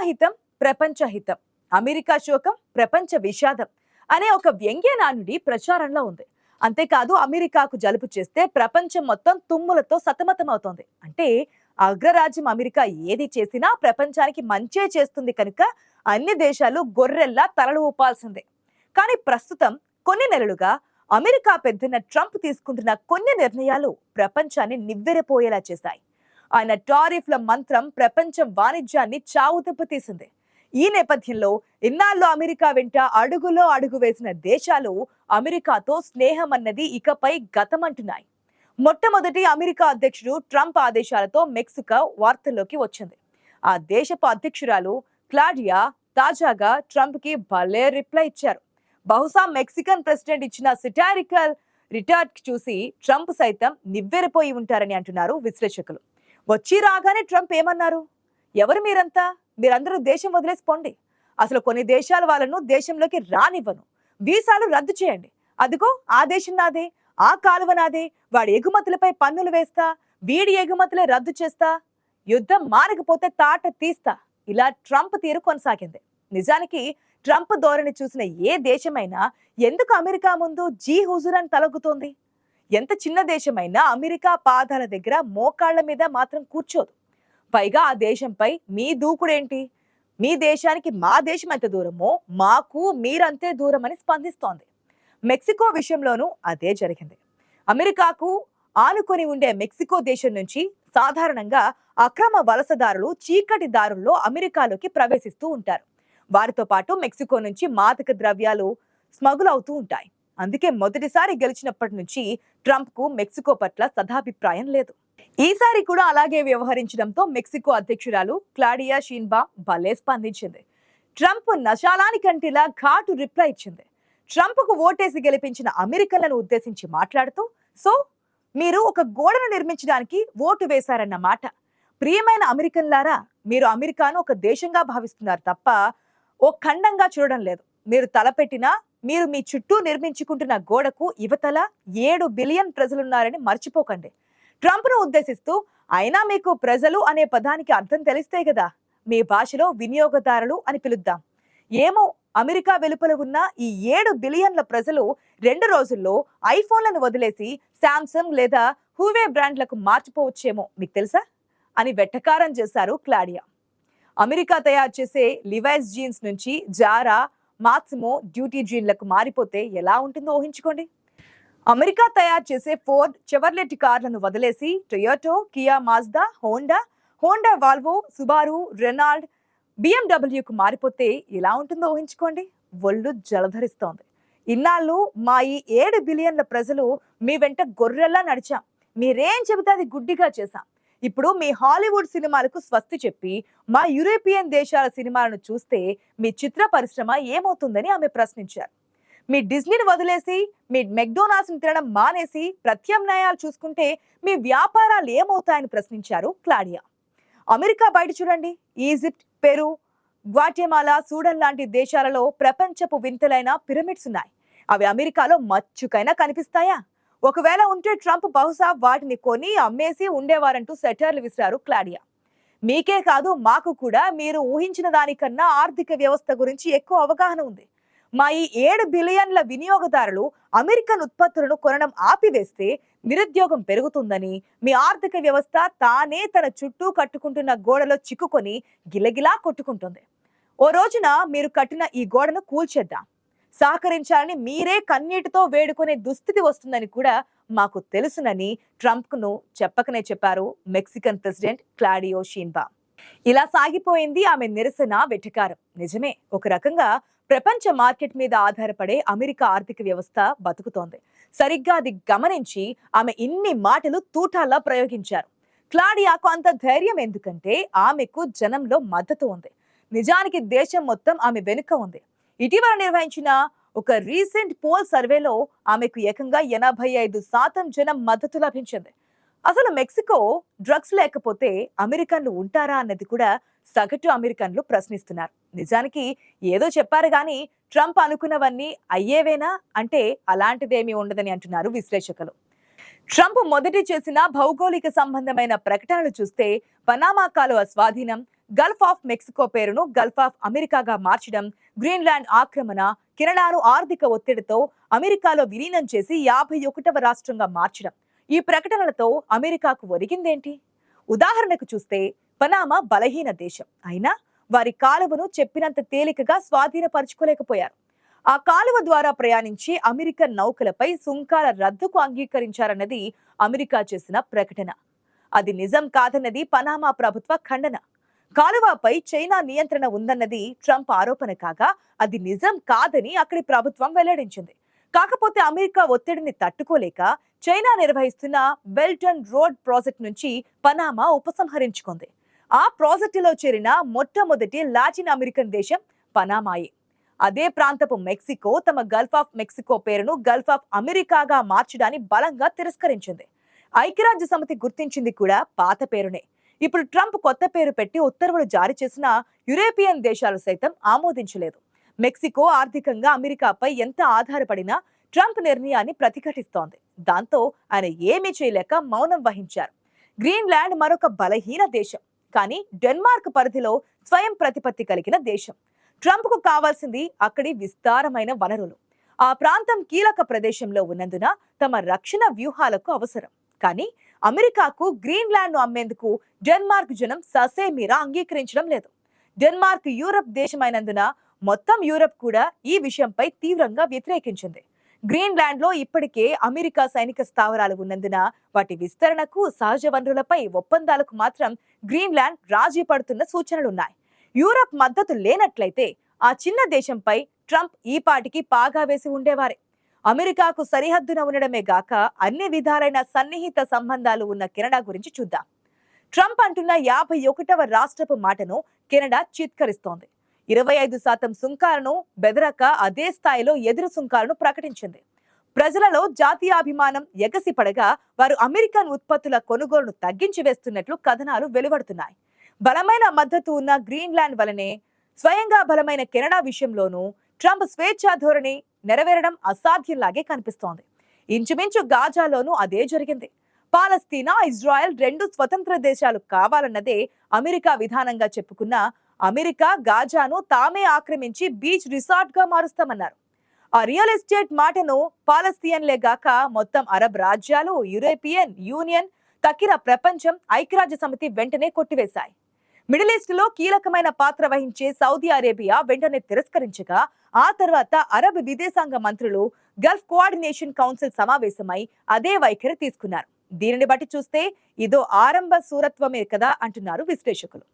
America హితం ప్రపంచ హితం America శోకం ప్రపంచ విషాదం అనే ఒక వ్యంగ్య నానుడి ప్రచారంలో ఉంది. అంతేకాదు అమెరికాకు జలుబు చేస్తే ప్రపంచం మొత్తం తుమ్ములతో సతమతమవుతోంది. అంటే అగ్రరాజ్యం అమెరికా ఏది చేసినా ప్రపంచానికి మంచే చేస్తుంది కనుక అన్ని దేశాలు గొర్రెల్లా తలలు ఊపాల్సిందే. కానీ ప్రస్తుతం కొన్ని నెలలుగా అమెరికా పెద్దన ట్రంప్ తీసుకుంటున్న కొన్ని నిర్ణయాలు ప్రపంచాన్ని నివ్వెరపోయేలా చేశాయి. ఆయన టారిఫ్ల మంత్రం ప్రపంచం వాణిజ్యాన్ని చావు దెబ్బతీసింది ఈ నేపథ్యంలో ఇన్నాళ్ళు అమెరికా వెంట అడుగులో అడుగు వేసిన దేశాలు అమెరికాతో స్నేహం అన్నది ఇకపై గతమంటున్నాయి. మొట్టమొదటి అమెరికా అధ్యక్షుడు ట్రంప్ ఆదేశాలతో మెక్సికో వార్తల్లోకి వచ్చింది. ఆ దేశపు అధ్యక్షురాలు క్లాడియా తాజాగా ట్రంప్కి భలే రిప్లై ఇచ్చారు. బహుశా మెక్సికన్ ప్రెసిడెంట్ ఇచ్చిన సిటారికల్ రిటార్ట్ చూసి ట్రంప్ సైతం నివ్వెరపోయి ఉంటారని అంటున్నారు విశ్లేషకులు. వచ్చి రాగానే ట్రంప్ ఏమన్నారు? ఎవరు మీరంతా? మీరందరూ దేశం వదిలేసిపోండి అసలు కొన్ని దేశాల వాళ్ళను దేశంలోకి రానివ్వను. వీసాలు రద్దు చేయండి. అదిగో ఆ దేశం నాదే ఆ కాలువ నాదే. వాడి ఎగుమతులపై పన్నులు వేస్తా వీడి ఎగుమతులే రద్దు చేస్తా. యుద్ధం మారకపోతే తాట తీస్తా. ఇలా ట్రంప్ తీరు కొనసాగింది. నిజానికి ట్రంప్ ధోరణి చూసిన ఏ దేశమైనా ఎందుకు అమెరికా ముందు జీ హుజూర్ అని తలొగ్గుతోంది ఎంత చిన్న దేశమైనా అమెరికా పాదాల దగ్గర మోకాళ్ళ మీద మాత్రం కూర్చోదు. పైగా ఆ దేశంపై మీ దూకుడేంటి? మీ దేశానికి మా దేశం ఎంత దూరమో మాకు మీరంతే దూరం అని స్పందిస్తోంది. మెక్సికో విషయంలోనూ అదే జరిగింది. అమెరికాకు ఆనుకొని ఉండే మెక్సికో దేశం నుంచి సాధారణంగా అక్రమ వలసదారులు చీకటి దారుల్లో అమెరికాలోకి ప్రవేశిస్తూ ఉంటారు. వారితో పాటు మెక్సికో నుంచి మాదక ద్రవ్యాలు స్మగుల్ అవుతూ ఉంటాయి. అందుకే మొదటిసారి గెలిచినప్పటి నుంచి ట్రంప్కు మెక్సికో పట్ల సదాభిప్రాయం లేదు. ఈసారి కూడా అలాగే వ్యవహరించడంతో మెక్సికో అధ్యక్షురాలు క్లాడియా షీన్బా భలే స్పందించింది. ట్రంప్ నశాలానికంటిలా ఘాటు రిప్లై ఇచ్చింది. ట్రంప్కు ఓటేసి గెలిపించిన అమెరికన్లను ఉద్దేశించి మాట్లాడుతూ సో మీరు ఒక గోడను నిర్మించడానికి ఓటు వేశారన్న మాట. ప్రియమైన అమెరికన్లారా మీరు అమెరికాను ఒక దేశంగా భావిస్తున్నారు తప్ప ఓ ఖండంగా చూడడం లేదు. మీరు తలపెట్టినా మీరు మీ చుట్టూ నిర్మించుకుంటున్న గోడకు యువతల ఏడు బిలియన్ ప్రజలున్నారని మర్చిపోకండి. ట్రంప్ను ఉద్దేశిస్తూ అయినా మీకు ప్రజలు అనే పదానికి అర్థం తెలిస్తే కదా మీ భాషలో వినియోగదారులు అని పిలుద్దాం. ఏమో అమెరికా వెలుపల ఉన్న ఈ ఏడు బిలియన్ల ప్రజలు రెండు రోజుల్లో ఐఫోన్లను వదిలేసి శాంసంగ్ లేదా హూవే బ్రాండ్లకు మార్చిపోవచ్చేమో మీకు తెలుసా? అని వెట్టకారం చేశారు క్లాడియా. అమెరికా తయారు చేసే లివైస్ జీన్స్ నుంచి జారా మాక్సిమో డ్యూటీ జీన్లకు మారిపోతే ఎలా ఉంటుందో ఊహించుకోండి. అమెరికా తయారు చేసే ఫోర్డ్ చెవర్లెట్ కార్లను వదిలేసి Toyota Kia Mazda Honda Honda Volvo Subaru Renault బిఎండబ్ల్యూకు మారిపోతే ఎలా ఉంటుందో ఊహించుకోండి. ఒళ్ళు జలధరిస్తోంది. ఇన్నాళ్ళు మా ఈ ఏడు బిలియన్ల ప్రజలు మీ వెంట గొర్రెల్లా నడిచాం. మీరేం చెబితే అది గుడ్డిగా చేశాం. ఇప్పుడు మీ హాలీవుడ్ సినిమాలకు స్వస్తి చెప్పి మా యూరోపియన్ దేశాల సినిమాలను చూస్తే మీ చిత్ర పరిశ్రమ ఏమవుతుందని ఆమె ప్రశ్నించారు. మీ డిజ్నీని వదిలేసి మీ మెక్డోనాల్డ్స్ని తినడం మానేసి ప్రత్యామ్నాయాలు చూసుకుంటే మీ వ్యాపారాలు ఏమవుతాయని ప్రశ్నించారు క్లాడియా. అమెరికా బయట చూడండి ఈజిప్ట్ పెరు గ్వాటెమాలా సూడన్ లాంటి దేశాలలో ప్రపంచపు వింతలైన పిరమిడ్స్ ఉన్నాయి. అవి అమెరికాలో మచ్చుకైనా కనిపిస్తాయా? ఒకవేళ ఉంటే ట్రంప్ బహుశా వాటిని కొని అమ్మేసి ఉండేవారంటూ సెటర్లు విసిరారు క్లాడియా. మీకే కాదు మాకు కూడా మీరు ఊహించిన దానికన్నా ఆర్థిక వ్యవస్థ గురించి ఎక్కువ అవగాహన ఉంది. మా ఈ ఏడు బిలియన్ల వినియోగదారులు అమెరికన్ ఉత్పత్తులను కొనడం ఆపివేస్తే నిరుద్యోగం పెరుగుతుందని మీ ఆర్థిక వ్యవస్థ తానే తన చుట్టూ కట్టుకుంటున్న గోడలో చిక్కుకొని గిలగిలా కొట్టుకుంటుంది. ఓ రోజున మీరు కట్టిన ఈ గోడను కూల్చేద్దాం. సహకరించాలని మీరే కన్నీటితో వేడుకునే దుస్థితి వస్తుందని కూడా మాకు తెలుసునని ట్రంప్ను చెప్పకనే చెప్పారు మెక్సికన్ ప్రెసిడెంట్ క్లాడియో షీన్బా. ఇలా సాగిపోయింది ఆమె నిరసన వెటకారం. నిజమే ఒక రకంగా ప్రపంచ మార్కెట్ మీద ఆధారపడే అమెరికా ఆర్థిక వ్యవస్థ బతుకుతోంది. సరిగ్గా అది గమనించి ఆమె ఇన్ని మాటలు తూటాల్లా ప్రయోగించారు. క్లాడియాకు అంత ధైర్యం ఎందుకంటే ఆమెకు జనంలో మద్దతు ఉంది. నిజానికి దేశం మొత్తం ఆమె వెనుక ఉంది. ఇటీవల నిర్వహించిన ఒక రీసెంట్ పోల్ సర్వేలో ఆమెకు ఏకంగా ఎనభై ఐదు శాతం జనం మద్దతు లభించింది. అసలు మెక్సికో డ్రగ్స్ లేకపోతే అమెరికన్లు ఉంటారా అన్నది కూడా సగటు అమెరికన్లు ప్రశ్నిస్తున్నారు. నిజానికి ఏదో చెప్పారు కానీ ట్రంప్ అనుకున్నవన్నీ అయ్యేవేనా? అంటే అలాంటిదేమీ ఉండదని అంటున్నారు విశ్లేషకులు. ట్రంప్ మొదటి చేసిన భౌగోళిక సంబంధమైన ప్రకటనలు చూస్తే పనామా కాలువ స్వాధీనం గల్ఫ్ ఆఫ్ మెక్సికో పేరును గల్ఫ్ ఆఫ్ అమెరికాగా మార్చడం గ్రీన్లాండ్ ఆక్రమణ కెనడాను ఆర్థిక ఒత్తిడితో అమెరికాలో విలీనం చేసి యాభై ఒకటవ రాష్ట్రంగా మార్చడం. ఈ ప్రకటనలతో అమెరికాకు ఒరిగిందేంటి? ఉదాహరణకు చూస్తే పనామా బలహీన దేశం. అయినా వారి కాలువను చెప్పినంత తేలికగా స్వాధీనపరచుకోలేకపోయారు. ఆ కాలువ ద్వారా ప్రయాణించి అమెరికన్ నౌకలపై సుంకాల రద్దుకు అంగీకరించారన్నది అమెరికా చేసిన ప్రకటన. అది నిజం కాదన్నది పనామా ప్రభుత్వ ఖండన. కాలువపై చైనా నియంత్రణ ఉందన్నది ట్రంప్ ఆరోపణ కాగా అది నిజం కాదని అక్కడి ప్రభుత్వం వెల్లడించింది. కాకపోతే అమెరికా ఒత్తిడిని తట్టుకోలేక చైనా నిర్వహిస్తున్న బెల్టన్ రోడ్ ప్రాజెక్ట్ నుంచి పనామా ఉపసంహరించుకుంది. ఆ ప్రాజెక్టులో చేరిన మొట్టమొదటి లాటిన్ అమెరికన్ దేశం పనామాయే. అదే ప్రాంతపు మెక్సికో తమ గల్ఫ్ ఆఫ్ మెక్సికో పేరును గల్ఫ్ ఆఫ్ అమెరికాగా మార్చడాన్ని బలంగా తిరస్కరించింది. ఐక్యరాజ్య సమితి గుర్తించింది కూడా పాత పేరునే. ఇప్పుడు ట్రంప్ కొత్త పేరు పెట్టి ఉత్తర్వులు జారీ చేసిన యురేపియన్ దేశాలు సైతం ఆమోదించలేదు. మెక్సికో ఆర్థికంగా అమెరికాపై ఎంత ఆధారపడినా ట్రంప్ నిర్ణయాన్ని ప్రతిఘటిస్తోంది. దాంతో ఆయన ఏమీ చేయలేక మౌనం వహించారు. గ్రీన్లాండ్ మరొక బలహీన దేశం కానీ డెన్మార్క్ పరిధిలో స్వయం ప్రతిపత్తి కలిగిన దేశం. ట్రంప్కు కావాల్సింది అక్కడి విస్తారమైన వనరులు. ఆ ప్రాంతం కీలక ప్రదేశంలో ఉన్నందున తమ రక్షణ వ్యూహాలకు అవసరం. కానీ అమెరికాకు గ్రీన్లాండ్ను అమ్మేందుకు డెన్మార్క్ జనం ససేమీరా అంగీకరించడం లేదు. డెన్మార్క్ యూరప్ దేశమైనందున మొత్తం యూరప్ కూడా ఈ విషయంపై తీవ్రంగా వ్యతిరేకించింది. గ్రీన్లాండ్లో ఇప్పటికే అమెరికా సైనిక స్థావరాలు ఉన్నందున వాటి విస్తరణకు సహజ వనరులపై ఒప్పందాలకు మాత్రం గ్రీన్లాండ్ రాజీ పడుతున్న సూచనలున్నాయి. యూరప్ మద్దతు లేనట్లయితే ఆ చిన్న దేశంపై ట్రంప్ ఈ పాటికి పాగా వేసి ఉండేవారే. అమెరికాకు సరిహద్దున ఉండడమే గాక అన్ని విధాలైన సన్నిహిత సంబంధాలు ఉన్న కెనడా గురించి చూద్దాం. ట్రంప్ అంటున్న యాభై ఒకటవ రాష్ట్రపు మాటను కెనడా చిత్కరిస్తోంది. ఇరవై ఐదు శాతం సుంకాలను బెదరక అదే స్థాయిలో ఎదురు సుంకాలను ప్రకటించింది. ప్రజలలో జాతీయాభిమానం ఎగసి పడగా వారు అమెరికన్ ఉత్పత్తుల కొనుగోలును తగ్గించి వేస్తున్నట్లు కథనాలు వెలువడుతున్నాయి. బలమైన మద్దతు ఉన్న గ్రీన్లాండ్ వలనే స్వయంగా బలమైన కెనడా విషయంలోనూ ట్రంప్ స్వేచ్ఛా ధోరణి నెరవేరడం అసాధ్యంలాగే కనిపిస్తోంది. ఇంచుమించు గాజాలోనూ అదే జరిగింది. పాలస్తీనా ఇజ్రాయెల్ రెండు స్వతంత్ర దేశాలు కావాలన్నదే అమెరికా విధానంగా చెప్పుకున్న అమెరికా గాజాను తామే ఆక్రమించి బీచ్ రిసార్ట్గా మారుస్తామన్నారు. ఆ రియల్ ఎస్టేట్ మాటను పాలస్తీయన్లే గాక మొత్తం అరబ్ రాజ్యాలు యూరోపియన్ యూనియన్ తక్కిన ప్రపంచం ఐక్యరాజ్య సమితి వెంటనే కొట్టివేశాయి. మిడిల్ ఈస్ట్లో కీలకమైన పాత్ర వహించే సౌదీ అరేబియా వెంటనే తిరస్కరించగా ఆ తర్వాత అరబ్ విదేశాంగ మంత్రులు గల్ఫ్ కోఆర్డినేషన్ కౌన్సిల్ సమావేశమై అదే వైఖరి తీసుకున్నారు. దీనిని బట్టి చూస్తే ఇదో ఆరంభ సూరత్వమే కదా అంటున్నారు విశ్లేషకులు.